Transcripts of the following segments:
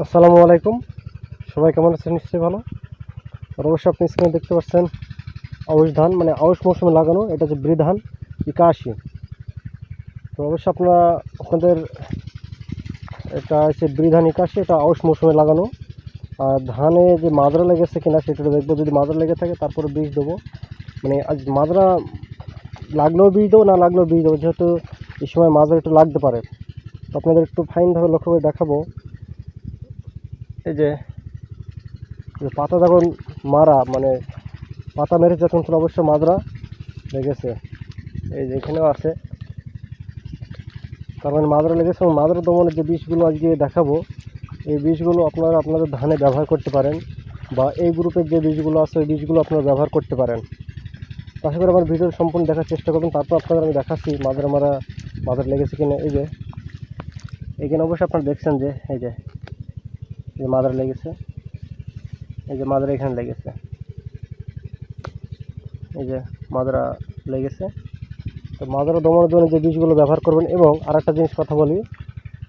আসসালামু আলাইকুম। সবাই কেমন আছেন? নিশ্চয়ই ভালো। আর অবশ্যই আপনি স্ক্রিনে দেখতে পাচ্ছেন আউশ ধান মানে আউশ মৌসুমে লাগানো, এটা হচ্ছে বৃ ধান, একাশি। তো অবশ্যই আপনারা আপনাদের এটা হচ্ছে বৃ ধান একাশি, এটা আউশ মৌসুমে লাগানো। আর ধানে যে মাজরা লেগেছে কিনা সেটা দেখব, যদি মাজরা লেগে থাকে তারপরে বীজ দেবো। মানে আজ মাজরা লাগলেও বীজ দেবো, না লাগলেও বীজ দেবো, যেহেতু এই সময় মাজরা একটু লাগতে পারে। আপনাদের একটু ফাইনভাবে লক্ষ্য করে দেখাবো। এই যে পাতা যখন মারা মানে পাতা মেরে যখন তখন অবশ্য মাদ্রা লেগেছে। এই যে এখানেও আছে। তার মানে মাদ্রা লেগেছে এবং মাদ্রা দমনের যে বিষগুলো আজকে দেখাবো, এই বিষগুলো আপনারা আপনাদের ধানে ব্যবহার করতে পারেন বা এই গ্রুপের যে বীজগুলো আছে, ওই বীজগুলো আপনারা ব্যবহার করতে পারেন। আশা করি আমার ভিডিও সম্পূর্ণ দেখার চেষ্টা করবেন। তারপর আপনাদের আমি দেখাচ্ছি মাদ্রা মারা মাদ্রা লেগেছে কিনা। এই যে, এখানে অবশ্যই আপনারা দেখছেন যে, এই যে এই যে মাদার লেগেছে। এই যে মাদার এখানে লেগেছে। এই যে মাদারা লেগেছে। তো মাদারা দমানোর জন্য যে বীজগুলো ব্যবহার করবেন এবং আরেকটা জিনিস কথা বলি,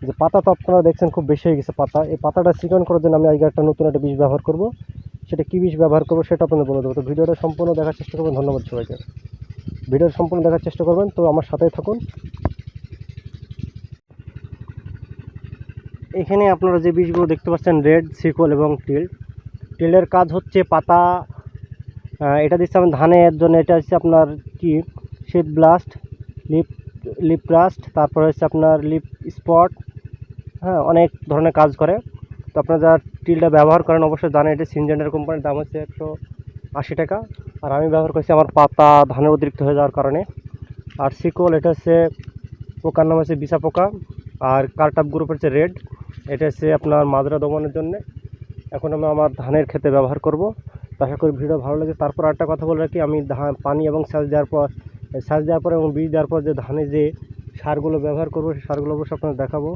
যে পাতা তো আপনারা দেখছেন খুব বেশি হয়ে গেছে পাতা। এই পাতাটা চিকন করার জন্য আমি আগে একটা নতুন একটা বীজ ব্যবহার করব। সেটা কী বীজ ব্যবহার করব সেটা আপনাদের বলে দেবো। তো ভিডিওটা সম্পূর্ণ দেখার চেষ্টা করবেন। ধন্যবাদ সবাইকে। ভিডিওটা সম্পূর্ণ দেখার চেষ্টা করবেন। তো আমার সাথেই থাকুন। এখানে আপনারা যে বীজগুলো দেখতে পাচ্ছেন, রেড, সিকল এবং টিল। টিলের কাজ হচ্ছে পাতা এটা দিচ্ছে আমার ধানের জন্য এটা হচ্ছে আপনার কি? শীত ব্লাস্ট, লিপ লিপ ব্লাস্ট, তারপরে হচ্ছে আপনার লিপ স্পট হ্যাঁ অনেক ধরনের কাজ করে। তো আপনারা যারা টিলটা ব্যবহার করেন, অবশ্যই জানেন এটা সিনজেন্ডার কোম্পানির দাম হচ্ছে একশো আশি টাকা। আর আমি ব্যবহার করছি আমার পাতা ধানের অতিরিক্ত হয়ে যাওয়ার কারণে। আর সিকল, এটা হচ্ছে পোকার নাম হচ্ছে বিছা পোকা আর কার্টাপ গ্রুপ হচ্ছে রেড। এটা হচ্ছে আপনার মাজরা দমনের জন্য। এখন আমি আমার ধানের ক্ষেতে ব্যবহার করব। আশা করি ভিডিও ভালো লাগে তারপর একটা কথা বলে রাখি, আমি ধান, পানি এবং সেচ দেওয়ার পর, সেচ দেওয়ার পর এবং বীজ দেওয়ার পর যে ধানে যে সারগুলো ব্যবহার করব, সেই সারগুলো অবশ্যই আপনাদের দেখাবো।